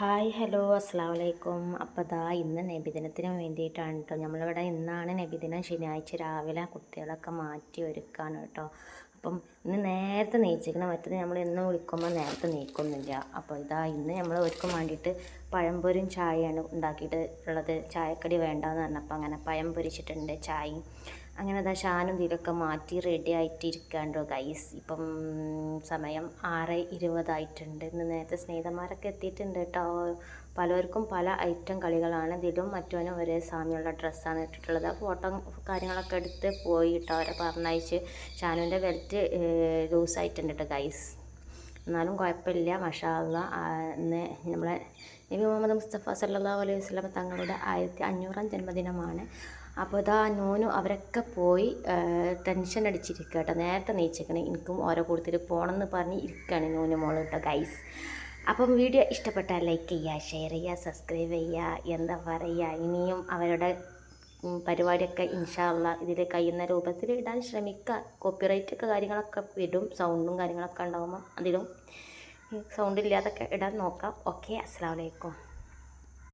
Hi hello അസ്സാം വലൈക്കും അപ്പോൾ ദാ ഇന്ന് നബിദിനത്തിന് വേണ്ടിയിട്ടാണ് കേട്ടോ നമ്മളിവിടെ ഇന്നാണ് നബിദിനം. ശനിയാഴ്ച രാവിലെ കുട്ടികളൊക്കെ മാറ്റി ഒരുക്കാണ് കേട്ടോ അപ്പം ഇന്ന് നേരത്തെ നെയ്ച്ചിരിക്കണം മറ്റത് നമ്മൾ ഇന്ന് വിളിക്കുമ്പോൾ നേരത്തെ നീക്കൊന്നുമില്ല അപ്പോൾ ഇതാ ഇന്ന് നമ്മൾ ഒരുക്കും വേണ്ടിയിട്ട് പഴംപൊരിയും ചായയാണ് ഉണ്ടാക്കിയിട്ട് ഉള്ളത് ചായക്കടി വേണ്ടാന്ന് പറഞ്ഞപ്പോൾ അങ്ങനെ പഴം പൊരിച്ചിട്ടുണ്ട് ചായയും അങ്ങനെ അതാ ഷാനും ഇതിലൊക്കെ മാറ്റി റെഡി ആയിട്ട് ഇരിക്കാണ്ടോ ഗൈസ് ഇപ്പം സമയം ആറ് ഇരുപതായിട്ടുണ്ട്. ഇന്ന് നേരത്തെ സ്നേഹിതന്മാരൊക്കെ എത്തിയിട്ടുണ്ട് കേട്ടോ. പലർക്കും പല ഐറ്റം കളികളാണ്. ഇതിലും മറ്റവനും ഒരേ സാമ്യമുള്ള ഡ്രസ്സാണ് ഇട്ടിട്ടുള്ളത്. ഫോട്ടോ കാര്യങ്ങളൊക്കെ എടുത്ത് പോയി കേട്ടോ. അവരെ പറഞ്ഞയച്ച് ഷാനുവിന്റെ ബെൽറ്റ് ലൂസായിട്ടുണ്ട് കേട്ടോ ഗൈസ് എന്നാലും കുഴപ്പമില്ല. മഷാള്ള ഇന്ന് നമ്മളെ നബി മുഹമ്മദ് മുസ്തഫ സല്ലാ അലൈഹി വസ്ലം തങ്ങളുടെ ആയിരത്തി അഞ്ഞൂറാം ജന്മദിനമാണ്. അപ്പോൾ ഇതാ നോനു അവരൊക്കെ പോയി ടെൻഷൻ അടിച്ചിരിക്കുക കേട്ടോ. നേരത്തെ നീച്ചിക്കണേ. എനിക്കും ഓരോ കൂട്ടത്തിൽ പോകണമെന്ന് പറഞ്ഞ് ഇരിക്കുകയാണ് നൂനു മോൾ കേട്ടോ ഗൈസ് അപ്പം വീഡിയോ ഇഷ്ടപ്പെട്ടാൽ ലൈക്ക് ചെയ്യുക ഷെയർ ചെയ്യുക സബ്സ്ക്രൈബ് ചെയ്യുക എന്താ പറയുക ഇനിയും അവരുടെ പരിപാടിയൊക്കെ ഇൻഷാല്ല ഇതിൽ കഴിയുന്ന രൂപത്തിൽ ഇടാൻ ശ്രമിക്കുക കോപ്പിറൈറ്റ് ഒക്കെ കാര്യങ്ങളൊക്കെ ഇടും സൗണ്ടും കാര്യങ്ങളൊക്കെ ഉണ്ടാകുമ്പോൾ അതിലും സൗണ്ട് ഇല്ലാതൊക്കെ ഇടാൻ നോക്കാം. ഓക്കെ അസ്സാം വലൈക്കും